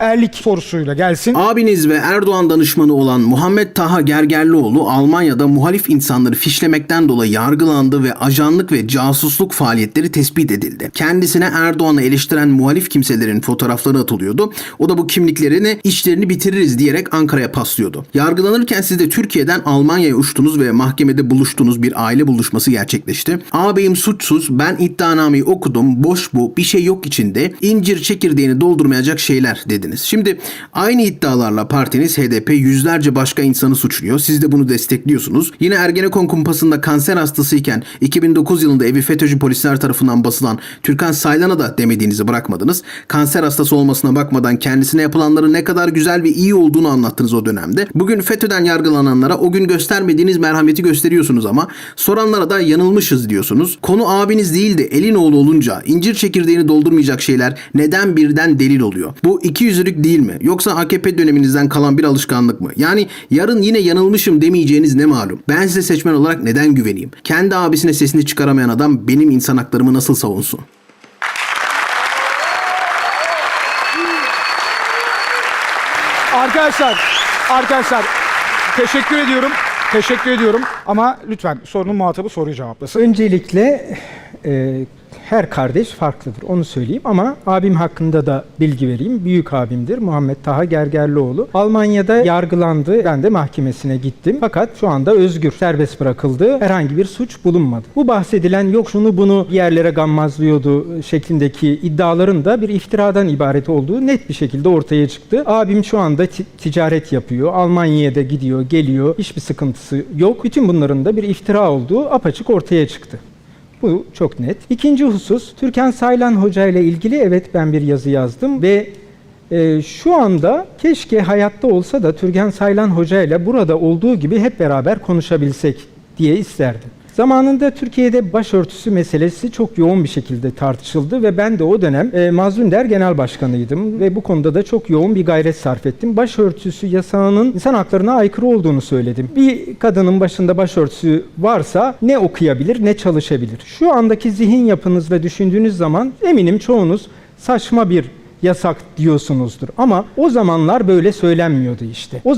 erlik sorusuyla gelsin. Abiniz ve Erdoğan danışmanı olan Muhammed Taha Gergerlioğlu Almanya'da muhalif insanları fişlemekten dolayı yargılandı ve ajanlık ve casusluk faaliyetleri tespit edildi. Kendisine Erdoğan'ı eleştiren muhalif kimselerin fotoğrafları atılıyordu. O da bu kimliklerini işlerini bitiririz diyerek Ankara'ya paslıyordu. Yargılanırken siz de Türkiye'den Almanya'ya uçtunuz ve mahkemede buluştunuz bir aile buluşması gerçekleşti. Ağabeyim suçsuz ben iddianameyi okudum boş bu bir şey yok içinde incir çekirdeğini doldurmayacak şeyler dediniz. Şimdi aynı iddialarla partiniz HDP yüzlerce başka insanı suçluyor. Siz de bunu destekliyorsunuz. Yine Ergenekon kumpasında kanser hastasıyken 2009 yılında evi FETÖ'cü polisler tarafından basılan Türkan Saylan'a da demediğinizi bırakmadınız. Kanser hastası olmasına bakmadan kendisine yapılanların ne kadar güzel ve iyi olduğunu anlattınız o dönemde. Bugün FETÖ'den yargılananlara o gün göstermediğiniz merhameti gösteriyorsunuz ama soranlara da yanılmışız diyorsunuz. Konu abiniz değil de Elinoğlu olunca incir çekirdeğini doldurmayacak şeyler neden birden delil oluyor? Bu iki yüzlülük değil mi? Yoksa AKP döneminizden kalan bir alışkanlık mı? Yani yarın yine yanılmışım demeyeceğiniz ne malum? Ben size seçmen olarak neden güveneyim? Kendi abisine sesini çıkaramayan adam benim insan haklarımı nasıl savunsun? Arkadaşlar, arkadaşlar teşekkür ediyorum. Teşekkür ediyorum ama lütfen sorunun muhatabı soruyu cevaplasın. Öncelikle e, her kardeş farklıdır onu söyleyeyim ama abim hakkında da bilgi vereyim. Büyük abimdir Muhammed Taha Gergerlioğlu. Almanya'da yargılandı. Ben de mahkemesine gittim. Fakat şu anda özgür, serbest bırakıldı. Herhangi bir suç bulunmadı. Bu bahsedilen yok şunu bunu yerlere gammazlıyordu şeklindeki iddiaların da bir iftiradan ibaret olduğu net bir şekilde ortaya çıktı. Abim şu anda ti- ticaret yapıyor. Almanya'ya da gidiyor, geliyor. Hiçbir sıkıntısı yok. Bütün bunların da bir iftira olduğu apaçık ortaya çıktı. Bu çok net. İkinci husus, Türkan Saylan Hoca ile ilgili evet ben bir yazı yazdım ve e, şu anda keşke hayatta olsa da Türkan Saylan Hoca ile burada olduğu gibi hep beraber konuşabilsek diye isterdim. Zamanında Türkiye'de başörtüsü meselesi çok yoğun bir şekilde tartışıldı ve ben de o dönem e, Mazlum Der Genel Başkanıydım ve bu konuda da çok yoğun bir gayret sarf ettim. Başörtüsü yasağının insan haklarına aykırı olduğunu söyledim. Bir kadının başında başörtüsü varsa ne okuyabilir ne çalışabilir. Şu andaki zihin yapınızla düşündüğünüz zaman eminim çoğunuz saçma bir yasak diyorsunuzdur. Ama o zamanlar böyle söylenmiyordu işte. O